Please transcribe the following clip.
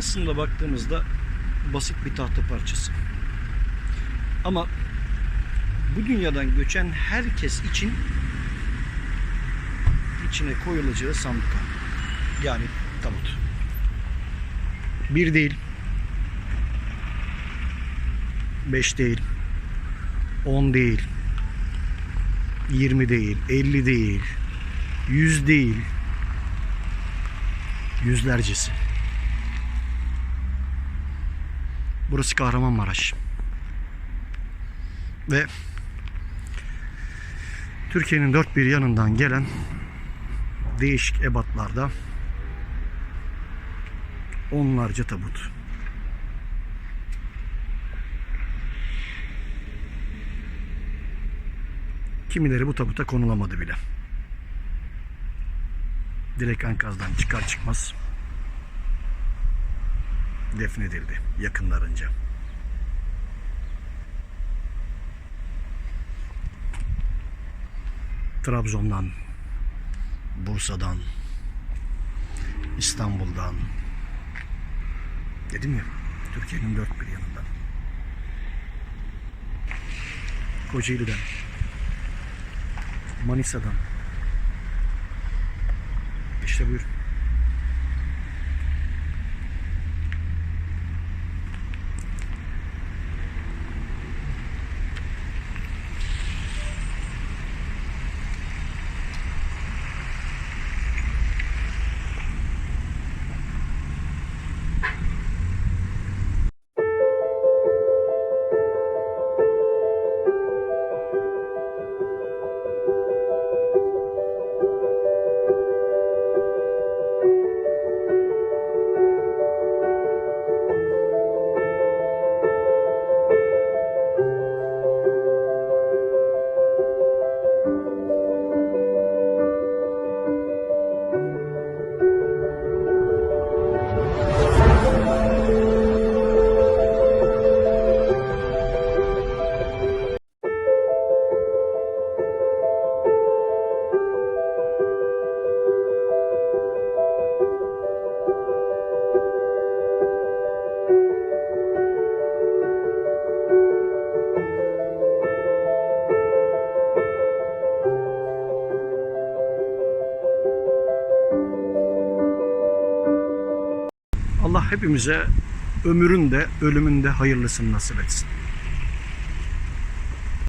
Aslında baktığımızda basit bir tahta parçası. Ama bu dünyadan göçen herkes için içine koyulacağı sanduka. Yani tabut. Bir değil. Beş değil. On değil. Yirmi değil. Elli değil. Yüz değil. Yüzlercesi. Burası Kahramanmaraş. Ve Türkiye'nin dört bir yanından gelen değişik ebatlarda onlarca tabut. Kimileri bu tabuta konulamadı bile. Direkt enkazdan çıkar çıkmaz defnedildi yakınlarınca. Trabzon'dan, Bursa'dan, İstanbul'dan, dedim ya Türkiye'nin dört bir yanından. Kocaeli'den, Manisa'dan. İşte buyur. Hepimize ömrün de ölümün de hayırlısını nasip etsin.